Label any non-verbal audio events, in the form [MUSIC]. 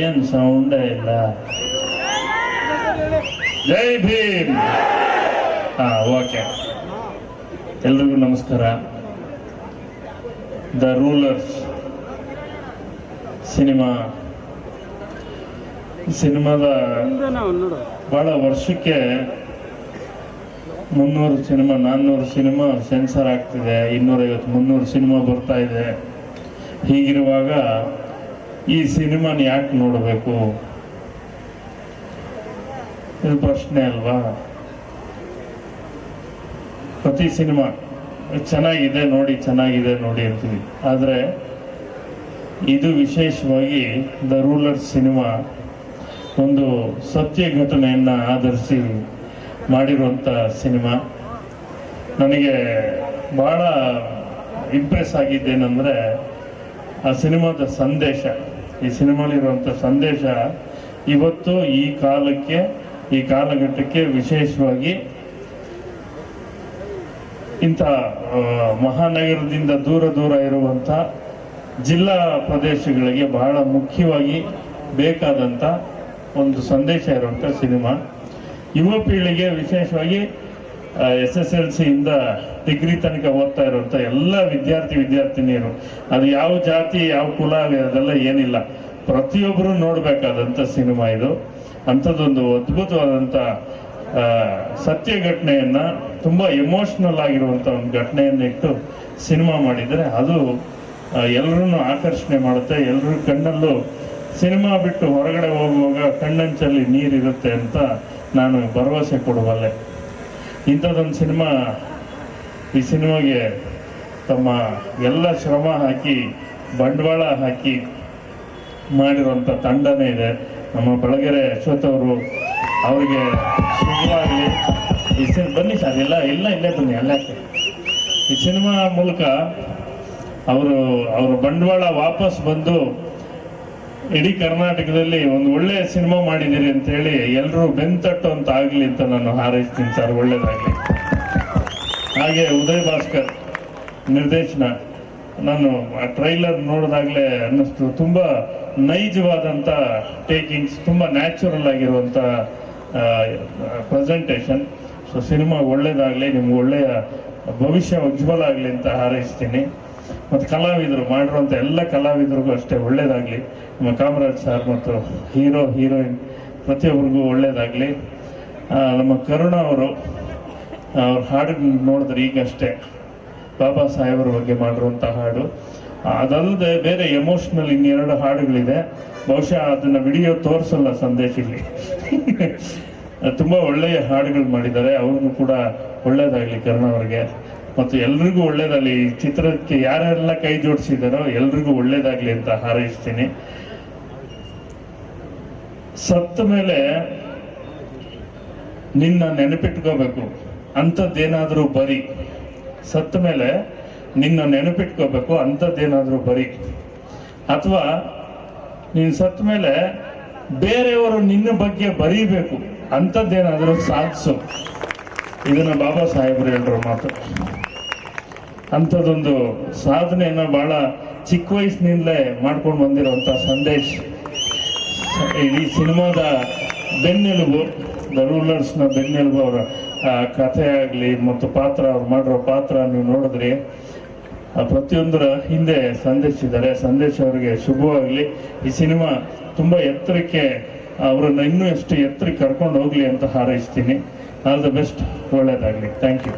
ಏನ್ ಸೌಂಡ ಇಲ್ಲ. ಜೈ ಭೀಮ್. ಹಾ ಓಕೆ. ಎಲ್ರಿಗೂ ನಮಸ್ಕಾರ. The rulers cinema. ಸಿನಿಮಾದ ಬಹಳ ವರ್ಷಕ್ಕೆ ಮುನ್ನೂರು ಸಿನಿಮಾ ನಾನ್ನೂರು ಸಿನಿಮಾ ಸೆನ್ಸರ್ ಆಗ್ತಿದೆ ಇನ್ನೂರೈವತ್ತು ಮುನ್ನೂರು ಸಿನಿಮಾ ಬರ್ತಾ ಇದೆ. ಹೀಗಿರುವಾಗ ಈ ಸಿನಿಮಾನ ಯಾಕೆ ನೋಡಬೇಕು? ಇದು ಪ್ರಶ್ನೆ ಅಲ್ವಾ? ಪ್ರತಿ ಸಿನಿಮಾ ಚೆನ್ನಾಗಿದೆ ನೋಡಿ ಚೆನ್ನಾಗಿದೆ ನೋಡಿ ಅಂತೀವಿ. ಆದರೆ ಇದು ವಿಶೇಷವಾಗಿ ದ ರೂಲರ್ ಸಿನಿಮಾ ಒಂದು ಸತ್ಯ ಘಟನೆಯನ್ನು ಆಧರಿಸಿ ಮಾಡಿರುವಂಥ ಸಿನಿಮಾ. ನನಗೆ ಭಾಳ ಇಂಪ್ರೆಸ್ ಆಗಿದ್ದೇನೆಂದರೆ ಆ ಸಿನಿಮಾದ ಸಂದೇಶ, ಈ ಸಿನಿಮಾಲಿರುವಂಥ ಸಂದೇಶ ಇವತ್ತು ಈ ಕಾಲಕ್ಕೆ, ಈ ಕಾಲಘಟ್ಟಕ್ಕೆ ವಿಶೇಷವಾಗಿ ಇಂಥ ಮಹಾನಗರದಿಂದ ದೂರ ದೂರ ಇರುವಂಥ ಜಿಲ್ಲಾ ಪ್ರದೇಶಗಳಿಗೆ ಬಹಳ ಮುಖ್ಯವಾಗಿ ಬೇಕಾದಂಥ ಒಂದು ಸಂದೇಶ ಇರುವಂಥ ಸಿನಿಮಾ. ಯುವ ಪೀಳಿಗೆ ವಿಶೇಷವಾಗಿ ಎಸ್ ಎಸ್ ಎಲ್ ಸಿಯಿಂದ ಡಿಗ್ರಿ ತನಕ ಓದ್ತಾ ಇರುವಂಥ ಎಲ್ಲ ವಿದ್ಯಾರ್ಥಿ ವಿದ್ಯಾರ್ಥಿನಿಯರು, ಅದು ಯಾವ ಜಾತಿ, ಯಾವ ಕುಲ, ಅದೆಲ್ಲ ಏನಿಲ್ಲ. ಪ್ರತಿಯೊಬ್ಬರು ನೋಡಬೇಕಾದಂಥ ಸಿನಿಮಾ ಇದು. ಅಂಥದ್ದೊಂದು ಅದ್ಭುತವಾದಂಥ ಸತ್ಯ ಘಟನೆಯನ್ನ ತುಂಬಾ ಎಮೋಷನಲ್ ಆಗಿರುವಂತ ಒಂದು ಘಟನೆಯನ್ನ ಇಟ್ಟು ಸಿನಿಮಾ ಮಾಡಿದರೆ ಅದು ಎಲ್ಲರನ್ನು ಆಕರ್ಷಣೆ ಮಾಡುತ್ತೆ. ಎಲ್ಲರ ಕಣ್ಣಲ್ಲೂ ಸಿನಿಮಾ ಬಿಟ್ಟು ಹೊರಗಡೆ ಹೋಗುವಾಗ ಕಣ್ಣಂಚಲ್ಲಿ ನೀರಿರುತ್ತೆ ಅಂತ ನಾನು ಭರವಸೆ ಕೊಡಬಲ್ಲೆ ಇಂಥದ್ದೊಂದು ಸಿನಿಮಾ ಈ ಸಿನಿಮಾಗೆ ತಮ್ಮ ಎಲ್ಲ ಶ್ರಮ ಹಾಕಿ, ಬಂಡವಾಳ ಹಾಕಿ ಮಾಡಿರುವಂಥ ತಂಡನೇ ಇದೆ. ನಮ್ಮ ಬೆಳಗೆರೆ ಅಶ್ವಥ್ ಅವರು ಅವರಿಗೆ ಶುಭವಾಗಲಿ ಈ ಸಿನಿ, ಬನ್ನಿ ಸರ್, ಇಲ್ಲ ಇಲ್ಲ, ಇಲ್ಲೇ ಬನ್ನಿ, ಅಲ್ಲ ಈ ಸಿನಿಮಾ ಮೂಲಕ ಅವರು, ಅವರ ಬಂಡವಾಳ ವಾಪಸ್ ಬಂದು ಇಡೀ ಕರ್ನಾಟಕದಲ್ಲಿ ಒಂದು ಒಳ್ಳೆಯ ಸಿನಿಮಾ ಮಾಡಿದ್ದೀರಿ ಅಂತ ಹೇಳಿ ಎಲ್ಲರೂ ಬೆಂತಟ್ಟು ಅಂತ ಆಗಲಿ ಅಂತ ನಾನು ಹಾರೈಸ್ತೀನಿ ಸರ್, ಒಳ್ಳೇದಾಗಲಿ. ಹಾಗೆ ಉದಯ್ ಭಾಸ್ಕರ್, ನಿರ್ದೇಶನ. ನಾನು ಆ ಟ್ರೈಲರ್ ನೋಡಿದಾಗಲೇ ಅನ್ನಿಸ್ತು, ತುಂಬ ನೈಜವಾದಂಥ ಟೇಕಿಂಗ್ಸ್, ತುಂಬ ನ್ಯಾಚುರಲ್ ಆಗಿರುವಂಥ ಪ್ರೆಸೆಂಟೇಷನ್. ಸೊ, ಸಿನಿಮಾ ಒಳ್ಳೇದಾಗಲಿ, ನಿಮ್ಗೆ ಒಳ್ಳೆಯ ಭವಿಷ್ಯ ಉಜ್ವಲ ಆಗಲಿ ಅಂತ ಹಾರೈಸ್ತೀನಿ. ಮತ್ತು ಕಲಾವಿದರು ಮಾಡಿರುವಂಥ ಎಲ್ಲ ಕಲಾವಿದರಿಗೂ ಅಷ್ಟೇ ಒಳ್ಳೆಯದಾಗಲಿ. ನಮ್ಮ ಕಾಮರಾಜ್ ಸರ್ ಮತ್ತು ಹೀರೋ, ಹೀರೋಯಿನ್ ಪ್ರತಿಯೊಬ್ಬರಿಗೂ ಒಳ್ಳೆಯದಾಗಲಿ. ನಮ್ಮ ಕರುಣ ಅವರು ಅವ್ರ ಹಾಡು ನೋಡಿದ್ರೆ ಈಗಷ್ಟೇ ಬಾಬಾ ಸಾಹೇಬರ ಬಗ್ಗೆ ಮಾಡಿರುವಂಥ ಹಾಡು. ಅದಲ್ಲದೆ ಬೇರೆ ಎಮೋಷ್ನಲ್ ಇನ್ನೆರಡು ಹಾಡುಗಳಿದೆ. ಬಹುಶಃ ಅದನ್ನು ವಿಡಿಯೋ ತೋರಿಸಲ್ಲ ಸಂದೇಶದಲ್ಲಿ [LAUGHS] ತುಂಬ ಒಳ್ಳೆಯ ಹಾಡುಗಳು ಮಾಡಿದ್ದಾರೆ. ಅವ್ರಿಗೂ ಕೂಡ ಒಳ್ಳೆಯದಾಗಲಿ ಕರುಣ ಅವರಿಗೆ. ಮತ್ತು ಎಲ್ರಿಗೂ ಒಳ್ಳೇದಾಗಲಿ. ಈ ಚಿತ್ರಕ್ಕೆ ಯಾರೆಲ್ಲ ಕೈ ಜೋಡಿಸಿದಾರೋ ಎಲ್ರಿಗೂ ಒಳ್ಳೇದಾಗಲಿ ಅಂತ ಹಾರೈಸ್ತೀನಿ. ಸತ್ತ ಮೇಲೆ ನಿನ್ನ ನೆನಪಿಟ್ಕೋಬೇಕು. ಅಂಥದ್ದೇನಾದರೂ ಬರಿ. ಸತ್ತ ಮೇಲೆ ನಿನ್ನ ನೆನಪಿಟ್ಕೋಬೇಕು, ಅಂಥದ್ದೇನಾದರೂ ಬರಿ. ಅಥವಾ ನೀನು ಸತ್ತ ಮೇಲೆ ಬೇರೆಯವರು ನಿನ್ನ ಬಗ್ಗೆ ಬರೀಬೇಕು, ಅಂಥದ್ದೇನಾದರೂ ಸಾಧಿಸು. ಇದನ್ನ ಬಾಬಾ ಸಾಹೇಬರು ಹೇಳಿರೋ ಮಾತು. ಅಂಥದ್ದೊಂದು ಸಾಧನೆಯನ್ನು ಬಹಳ ಚಿಕ್ಕ ವಯಸ್ಸಿನಿಂದಲೇ ಮಾಡ್ಕೊಂಡು ಬಂದಿರುವಂಥ ಸಂದೇಶ್. ಈ ಸಿನಿಮಾದ ಬೆನ್ನೆಲುಬು ದ ರೂಲರ್ಸ್ನ ಬೆನ್ನೆಲುಬು ಅವರ ಕಥೆ ಆಗಲಿ ಮತ್ತು ಪಾತ್ರ ಅವ್ರು ಮಾಡಿರೋ ಪಾತ್ರ ನೀವು ನೋಡಿದ್ರಿ. ಪ್ರತಿಯೊಂದರ ಹಿಂದೆ ಸಂದೇಶ್ ಇದ್ದಾರೆ. ಸಂದೇಶ್ ಅವರಿಗೆ ಶುಭವಾಗಲಿ. ಈ ಸಿನಿಮಾ ತುಂಬ ಎತ್ತರಕ್ಕೆ, ಅವರನ್ನು ಇನ್ನೂ ಎಷ್ಟು ಎತ್ತರಕ್ಕೆ ಕರ್ಕೊಂಡು ಹೋಗಲಿ ಅಂತ ಹಾರೈಸ್ತೀನಿ. ಆಲ್ ದ ಬೆಸ್ಟ್ ಒಳ್ಳೆಯದಾಗಲಿ ಥ್ಯಾಂಕ್ ಯು